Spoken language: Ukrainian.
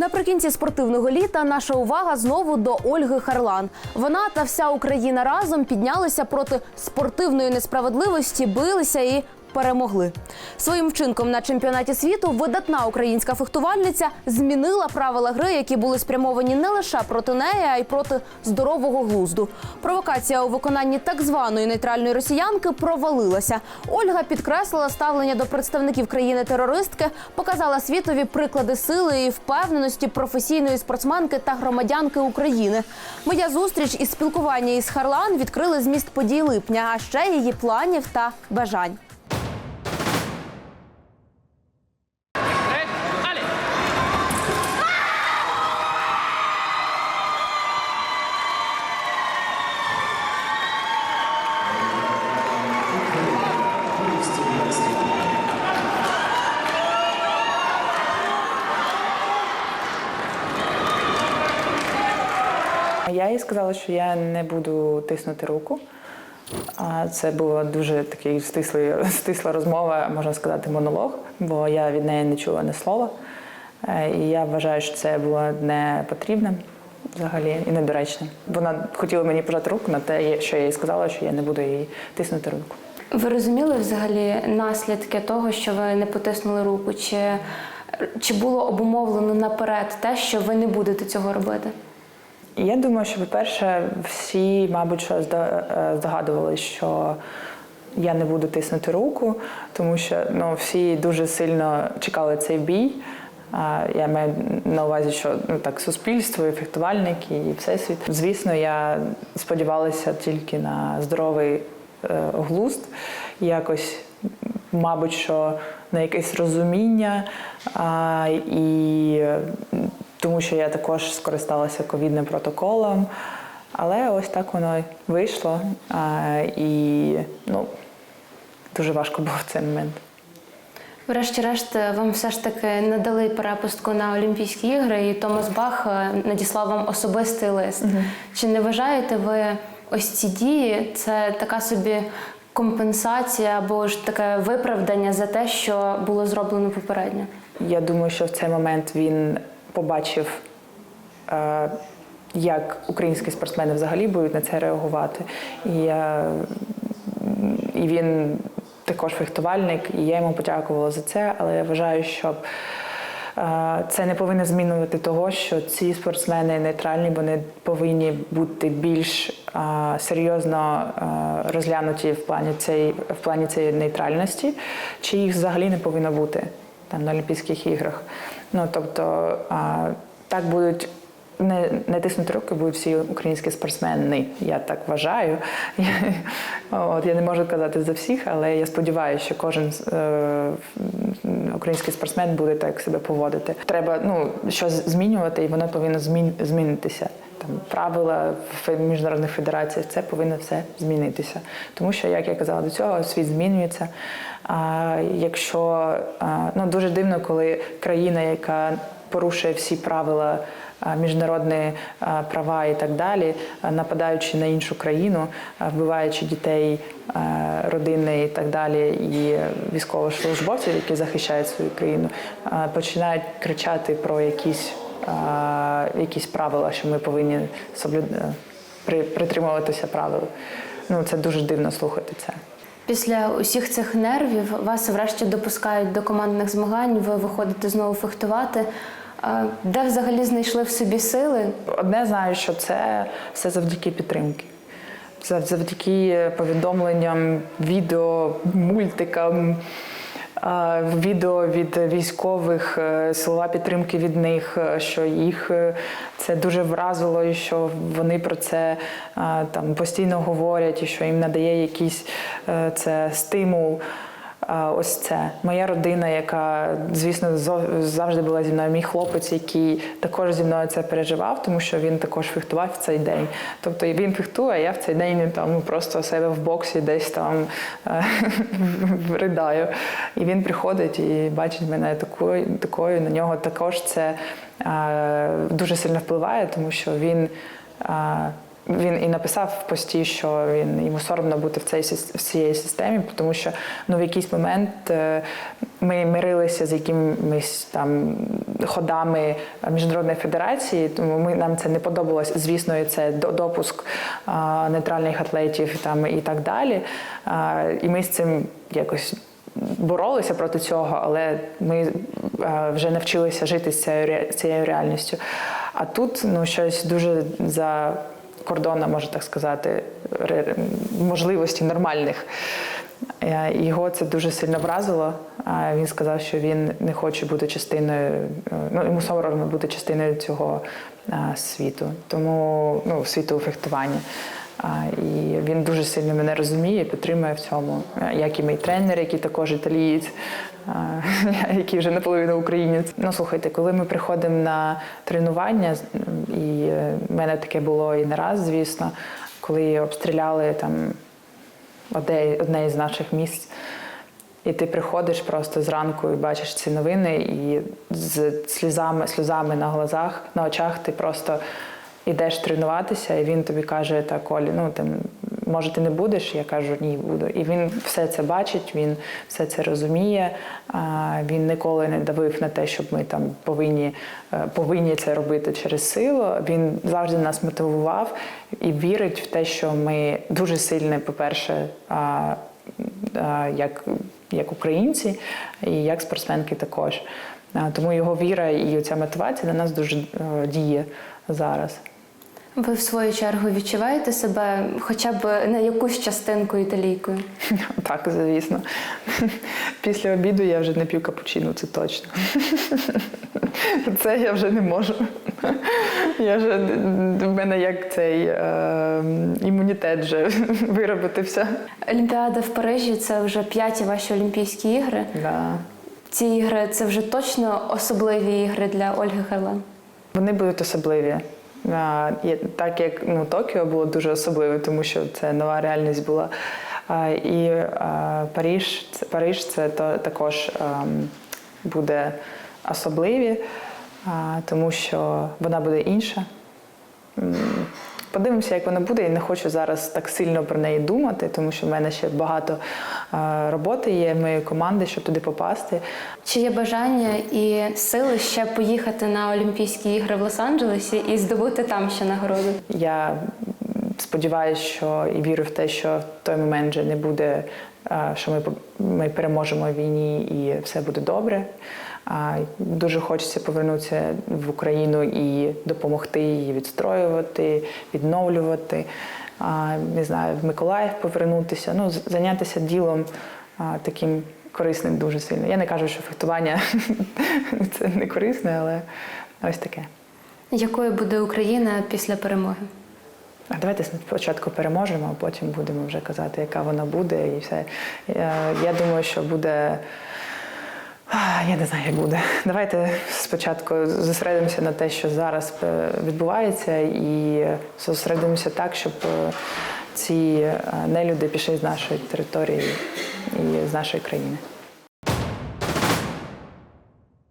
Наприкінці спортивного літа наша увага знову до Ольги Харлан. Вона та вся Україна разом піднялися проти спортивної несправедливості, билися і перемогли. Своїм вчинком на чемпіонаті світу видатна українська фехтувальниця змінила правила гри, які були спрямовані не лише проти неї, а й проти здорового глузду. Провокація у виконанні так званої нейтральної росіянки провалилася. Ольга підкреслила ставлення до представників країни-терористки, показала світові приклади сили і впевненості професійної спортсменки та громадянки України. Моя зустріч і спілкування із Харлан відкрили зміст подій липня, а ще її планів та бажань. Я їй сказала, що я не буду тиснути руку. Це була дуже такий стислий, стисла розмова, можна сказати, монолог, бо я від неї не чула ні слова. Е, І я вважаю, що це було не потрібним взагалі і недоречним. Вона хотіла мені пожати руку на те, що я їй сказала, що я не буду їй тиснути руку. Ви розуміли взагалі наслідки того, що ви не потиснули руку? Чи, чи було обумовлено наперед те, що ви не будете цього робити? Я думаю, що, по-перше, всі, мабуть, що е, здогадувалися, що я не буду тиснути руку, тому що ну, всі дуже сильно чекали цей бій. Я маю на увазі, що ну так суспільство, і фехтувальники, і всесвіт. Звісно, я сподівалася тільки на здоровий е, глузд, якось, мабуть, що на якесь розуміння. А, і тому що я також скористалася ковідним протоколом. Але ось так воно й вийшло. А, і ну, дуже важко було в цей момент. Врешті-решт, вам все ж таки надали перепустку на Олімпійські ігри, і Томас Бах е, надіслав вам особистий лист. Чи не вважаєте ви ось ці дії? Це така собі компенсація або ж таке виправдання за те, що було зроблено попередньо? Я думаю, що в цей момент він побачив, е, як українські спортсмени взагалі будуть на це реагувати. І, і він також фехтувальник, і я йому подякувала за це, але я вважаю, що е, це не повинно змінювати того, що ці спортсмени нейтральні, вони повинні бути більш е, серйозно е, розглянуті в плані цієї в плані цієї нейтральності, чи їх взагалі не повинно бути там на Олімпійських іграх. Ну тобто а, так будуть. Не, не тиснути руки будуть всі українські спортсмени. Я так вважаю. От, я не можу казати за всіх, але я сподіваюся, що кожен е, український спортсмен буде так себе поводити. Треба ну, щось змінювати, і воно повинно змін, змінитися. Правила в міжнародних федераціях, це повинно все змінитися. Тому що, як я казала до цього, світ змінюється. А якщо ну дуже дивно, коли країна, яка порушує всі правила міжнародні права і так далі, нападаючи на іншу країну, вбиваючи дітей, родини і так далі, і військовослужбовців, які захищають свою країну, починають кричати про якісь якісь правила, що ми повинні соблюд... при- притримуватися правил. Ну це дуже дивно слухати це. Після усіх цих нервів вас врешті допускають до командних змагань, ви виходите знову фехтувати. Де взагалі знайшли в собі сили? Одне знаю, що це все завдяки підтримки. Завдяки повідомленням, відео, мультикам, відео від військових, е, слова підтримки від них, е, що їх е, це дуже вразило, і що вони про це там постійно говорять, і що їм надає якийсь це стимул. Ось це моя родина, яка, звісно, завжди була зі мною. Мій хлопець, який також зі мною це переживав, тому що він також фехтував в цей день. Тобто він фехтує, а я в цей день там просто себе в боксі десь там е, ридаю. І він приходить і бачить мене такою, такою. На нього також це е, дуже сильно впливає, тому що він. Е, він і написав в пості, що він йому соромно бути в цій в цій системі, тому що ну в якийсь момент е, ми мирилися з якимись там ходами міжнародної федерації, тому ми нам це не подобалось. Звісно, і це допуск а, нейтральних атлетів там і так далі. А, і ми з цим якось боролися проти цього, але ми е, вже навчилися жити з цією цією реальністю. А тут ну щось дуже за кордоном, можна так сказати, можливості нормальних. Е, Його це дуже сильно вразило. Він сказав, що він не хоче бути частиною, е, ну йому соромно бути частиною цього е, світу, тому ну світу фехтування. І він дуже сильно мене розуміє, підтримує в цьому, Е, як і мій тренер, який також італієць, який вже наполовину українець. Ну слухайте, коли ми приходимо на тренування, і е, в мене таке було і не раз, звісно, коли обстріляли там одне із наших місць. І ти приходиш просто зранку і бачиш ці новини, і з сльозами, сльозами на глазах, на очах ти просто йдеш тренуватися, і він тобі каже: так, Олі, ну там, може, ти не будеш? Я кажу, ні, буду. І він все це бачить, він все це розуміє. Він ніколи не давив на те, щоб ми там повинні, е, повинні це робити через силу. Він завжди нас мотивував і вірить в те, що ми дуже сильні, по-перше, як, як українці і як спортсменки також. Тому його віра і ця мотивація на нас дуже е, діє зараз. Ви в свою чергу відчуваєте себе хоча б на якусь частинку італійкою? Так, звісно. Після обіду я вже не п'ю капучино, це точно. Це я вже не можу. Я вже, в мене як цей е, імунітет вже виробитився. Олімпіада в Парижі це вже п'яті ваші Олімпійські ігри. Да. Ці ігри це вже точно особливі ігри для Ольги Харлан. Вони будуть особливі. Так як ну, Токіо було дуже особливе, тому що це нова реальність була. І Париж, це, Париж це також ем, буде особливі, тому що вона буде інша. Подивимося, як вона буде. Я не хочу зараз так сильно про неї думати, тому що в мене ще багато роботи є, моєї команди, щоб туди попасти. Чи є бажання і сили ще поїхати на Олімпійські ігри в Лос-Анджелесі і здобути там ще нагороду? Я сподіваюся, що і вірю в те, що в той момент вже не буде, е, що ми, ми переможемо в війні і все буде добре. Дуже хочеться повернутися в Україну і допомогти її відстроювати, відновлювати. Не знаю, в Миколаїв повернутися, ну, зайнятися ділом таким корисним дуже сильно. Я не кажу, що фехтування це не корисне, але ось таке. Якою буде Україна після перемоги? А давайте спочатку переможемо, а потім будемо вже казати, яка вона буде, і все. Я, я думаю, що буде. Я не знаю, як буде. Давайте спочатку зосередимося на те, що зараз е, відбувається, і зосередимося так, щоб е, ці е, нелюди пішли з нашої території і з нашої країни.